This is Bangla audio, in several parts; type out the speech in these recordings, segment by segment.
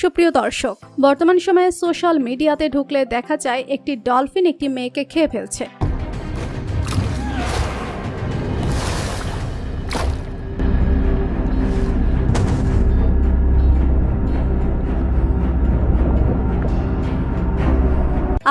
সুপ্রিয় দর্শক, বর্তমান সময়ে সোশ্যাল মিডিয়াতে ঢুকলে দেখা যায় একটি ডলফিন একটি মেয়েকে খেয়ে ফেলছে।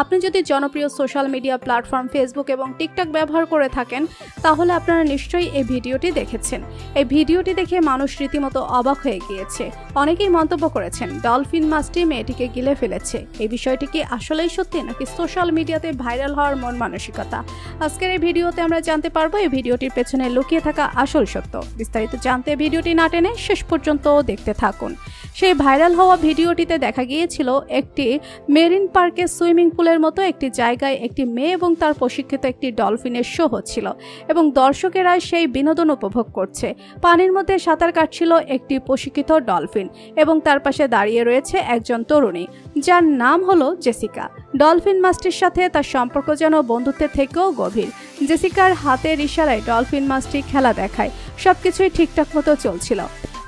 আপনি যদি জনপ্রিয় সোশ্যাল মিডিয়া প্ল্যাটফর্ম ফেসবুক এবং টিকটক ব্যবহার করে থাকেন, তাহলে আপনারা নিশ্চয়ই এই ভিডিওটি দেখেছেন। এই ভিডিওটি দেখে মানুষ রীতিমতো অবাক হয়ে গিয়েছে। অনেকেই মন্তব্য করেছেন ডলফিন মাছটি মেয়েটিকে গিলে ফেলেছে। এই বিষয়টি কি আসলেই সত্যি নাকি সোশ্যাল মিডিয়াতে ভাইরাল হওয়ার মন মানসিকতা? আজকের এই ভিডিওতে আমরা জানতে পারব এই ভিডিওটির পেছনে লুকিয়ে থাকা আসল সত্য। বিস্তারিত জানতে ভিডিওটি না টেনে শেষ পর্যন্ত দেখতে থাকুন। সেই ভাইরাল হওয়া ভিডিওটিতে দেখা গিয়েছিল একটি মেরিন পার্কে সুইমিং পুলের মতো একটি জায়গায় একটি মেয়ে এবং তার প্রশিক্ষিত একটি ডলফিনের শো হচ্ছিল এবং দর্শকেরা সেই বিনোদন উপভোগ করছে। পানির মধ্যে সাঁতার কাটছিল একটি প্রশিক্ষিত ডলফিন এবং তার পাশে দাঁড়িয়ে রয়েছে একজন তরুণী, যার নাম হলো জেসিকা। ডলফিন মাছটির সাথে তার সম্পর্ক যেন বন্ধুত্বের থেকেও গভীর। জেসিকার হাতের ইশারায় ডলফিন মাছটি খেলা দেখায়, সবকিছুই ঠিকঠাক মতো চলছিল।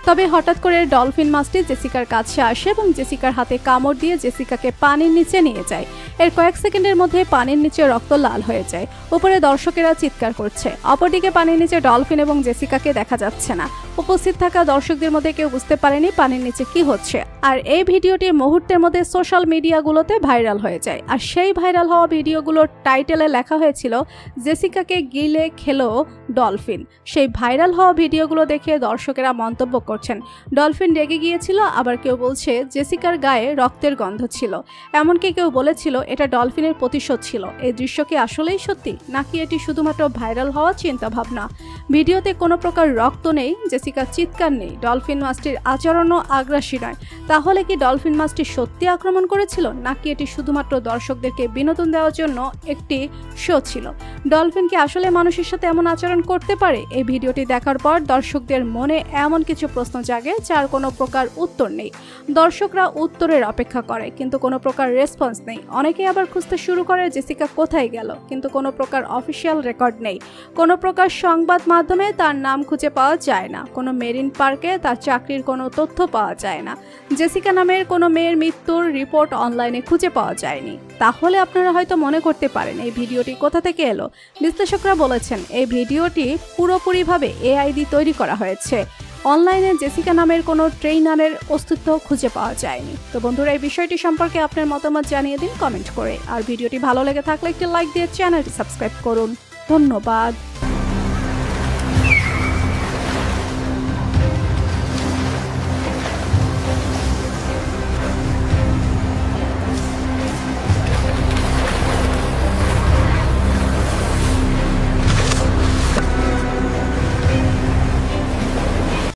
তবে হঠাৎ করে ডলফিন মাছটি জেসিকার কাছে আসে এবং জেসিকার হাতে কামড় দিয়ে জেসিকাকে পানির নিচে নিয়ে যায়। এর কয়েক সেকেন্ডের মধ্যে পানির নিচে রক্ত লাল হয়ে যায়। উপরে দর্শকেরা চিৎকার করছে। অপরদিকে পানির নিচে ডলফিন এবং জেসিকাকে দেখা যাচ্ছে না। উপস্থিত থাকা দর্শকদের মধ্যে কেউ বুঝতে পারেনি পানির নিচে কি হচ্ছে। আর এই ভিডিওটি মুহূর্তের মধ্যে সোশ্যাল মিডিয়াগুলোতে ভাইরাল হয়ে যায়। আর সেই ভাইরাল হওয়া ভিডিওগুলোর টাইটেলে লেখা হয়েছিল, জেসিকাকে গিলে খেলো ডলফিন। সেই ভাইরাল হওয়া ভিডিওগুলো দেখে দর্শকেরা মন্তব্য করছেন। ডলফিন রেগে গিয়েছিল, আবার কেউ বলছে জেসিকার গায়ে রক্তের গন্ধ ছিল। এমনকি কেউ বলেছিল এটা ডলফিনের প্রতিশোধ ছিল। এই দৃশ্য কি আসলেই সত্যি? নাকি এটি শুধুমাত্র ভাইরাল হওয়া চিন্তা ভাবনা ভিডিওতে কোনো প্রকার রক্ত নেই জেসিকার চিৎকার নেই, ডলফিন মাছটির আচরণও আগ্রাসী নয়। তাহলে কি ডলফিন মাছটি সত্যি আক্রমণ করেছিল, নাকি এটি শুধুমাত্র দর্শকদেরকে বিনোদন দেওয়ার জন্য একটি শো ছিল? ডলফিন কি আসলে মানুষের সাথে এমন আচরণ করতে পারে? এই ভিডিওটি দেখার পর দর্শকদের মনে এমন কিছু প্রশ্ন জাগে, যার কোনো প্রকার উত্তর নেই। দর্শকরা উত্তরের অপেক্ষা করে, কিন্তু কোনো প্রকার রেসপন্স নেই। অনেকেই আবার খুঁজতে শুরু করে, জেসিকা কোথায় গেল? কিন্তু কোনো প্রকার অফিসিয়াল রেকর্ড নেই। কোনো প্রকার সংবাদ মাধ্যমে তার নাম খুঁজে পাওয়া যায় না। কোনো মেরিন পার্কে তার চাকরির কোনো তথ্য পাওয়া যায় না। জেসিকা নামের কোনো মেয়ের মৃত্যুর রিপোর্ট অনলাইনে খুঁজে পাওয়া যায়নি। তাহলে আপনারা হয়তো মনে করতে পারেন, এই ভিডিওটি কোথা থেকে এলো? বিশ্লেষকরা বলেছেন, এই ভিডিওটি পুরোপুরিভাবে এআই দিয়ে তৈরি করা হয়েছে। অনলাইনে জেসিকা নামের কোনো ট্রেইনারের অস্তিত্ব খুঁজে পাওয়া যায়নি। তো বন্ধুরা, এই বিষয়টি সম্পর্কে আপনার মতামত জানিয়ে দিন কমেন্ট করে। আর ভিডিওটি ভালো লেগে থাকলে একটি লাইক দিয়ে চ্যানেলটি সাবস্ক্রাইব করুন। ধন্যবাদ।